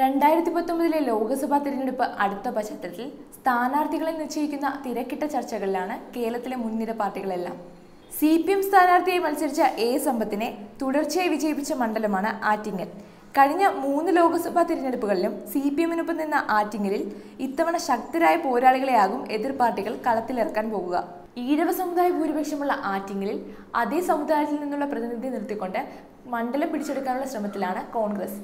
രണ്ടായിരത്തി പത്തൊമ്പതിലെ ലോക്സഭാ തിരഞ്ഞെടുപ്പ് അടുത്ത പശ്ചാത്തലത്തിൽ സ്ഥാനാർത്ഥികളെ നിശ്ചയിക്കുന്ന തിരക്കിട്ട ചർച്ചകളിലാണ് കേരളത്തിലെ മുൻനിര പാർട്ടികളെല്ലാം. സി പി എം സ്ഥാനാർത്ഥിയെ മത്സരിച്ച എ സമ്പത്തിനെ തുടർച്ചയായി വിജയിപ്പിച്ച മണ്ഡലമാണ് ആറ്റിങ്ങൽ. കഴിഞ്ഞ മൂന്ന് ലോക്സഭാ തിരഞ്ഞെടുപ്പുകളിലും സി പി എമ്മിനൊപ്പം നിന്ന ആറ്റിങ്ങലിൽ ഇത്തവണ ശക്തരായ പോരാളികളെയാകും എതിർ പാർട്ടികൾ കളത്തിലിറക്കാൻ പോകുക. ഈഴവ സമുദായ ഭൂരിപക്ഷമുള്ള ആറ്റിങ്ങലിൽ അതേ സമുദായത്തിൽ നിന്നുള്ള പ്രതിനിധി നിർത്തിക്കൊണ്ട് മണ്ഡലം പിടിച്ചെടുക്കാനുള്ള ശ്രമത്തിലാണ് കോൺഗ്രസ്.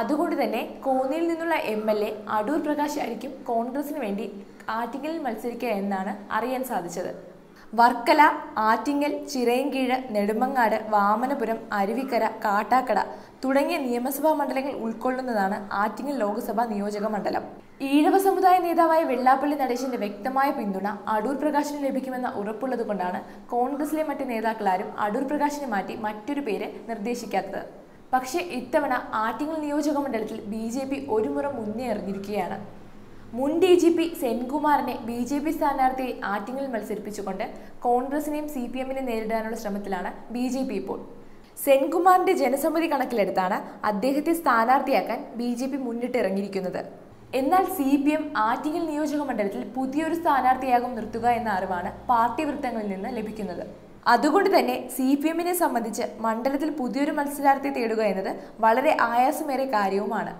അതുകൊണ്ട് തന്നെ കോന്നിയിൽ നിന്നുള്ള M L A Adoor Prakash ആയിരിക്കും കോൺഗ്രസിന് വേണ്ടി ആറ്റിങ്ങലിൽ മത്സരിക്കുക എന്നാണ് അറിയാൻ സാധിച്ചത്. വർക്കല ആറ്റിങ്ങൽ ചിറയൻകീഴ് നെടുമങ്ങാട് വാമനപുരം അരുവിക്കര കാട്ടാക്കട തുടങ്ങിയ നിയമസഭാ മണ്ഡലങ്ങൾ ഉൾക്കൊള്ളുന്നതാണ് ആറ്റിങ്ങൽ ലോക്സഭാ നിയോജക മണ്ഡലം. ഈഴവ സമുദായ നേതാവായ വെള്ളാപ്പള്ളി നടേശന്റെ വ്യക്തമായ പിന്തുണ അടൂർ പ്രകാശിന് ലഭിക്കുമെന്ന ഉറപ്പുള്ളതുകൊണ്ടാണ് കോൺഗ്രസിലെ മറ്റ് നേതാക്കളാരും അടൂർ പ്രകാശിനെ മാറ്റി മറ്റൊരു പേര് നിർദ്ദേശിക്കാത്തത്. പക്ഷേ ഇത്തവണ ആറ്റിങ്ങൽ നിയോജക മണ്ഡലത്തിൽ ബി ജെ പി ഒരു മുറ മുന്നേ എറിഞ്ഞിരിക്കുകയാണ്. മുൻ ഡി ജി പി സെൻകുമാറിനെ ബി ജെ പി സ്ഥാനാർത്ഥിയെ ആറ്റിങ്ങിൽ മത്സരിപ്പിച്ചുകൊണ്ട് കോൺഗ്രസിനെയും സി പി എമ്മിനെയും നേരിടാനുള്ള ശ്രമത്തിലാണ് ബി ജെ പി ഇപ്പോൾ. സെൻകുമാറിന്റെ ജനസമ്മതി കണക്കിലെടുത്താണ് അദ്ദേഹത്തെ സ്ഥാനാർത്ഥിയാക്കാൻ ബി ജെ പി മുന്നിട്ടിറങ്ങിയിരിക്കുന്നത് എന്നാൽ സി പി എം ആറ്റിങ്ങൽ നിയോജക മണ്ഡലത്തിൽ പുതിയൊരു സ്ഥാനാർത്ഥിയാകും നിർത്തുക എന്ന അറിവാണ് പാർട്ടി വൃത്തങ്ങളിൽ നിന്ന് ലഭിക്കുന്നത്. അതുകൊണ്ട് തന്നെ സി പി എമ്മിനെ സംബന്ധിച്ച് മണ്ഡലത്തിൽ പുതിയൊരു മത്സരാർത്ഥിയെ തേടുക എന്നത് വളരെ ആയാസമേറിയ കാര്യവുമാണ്.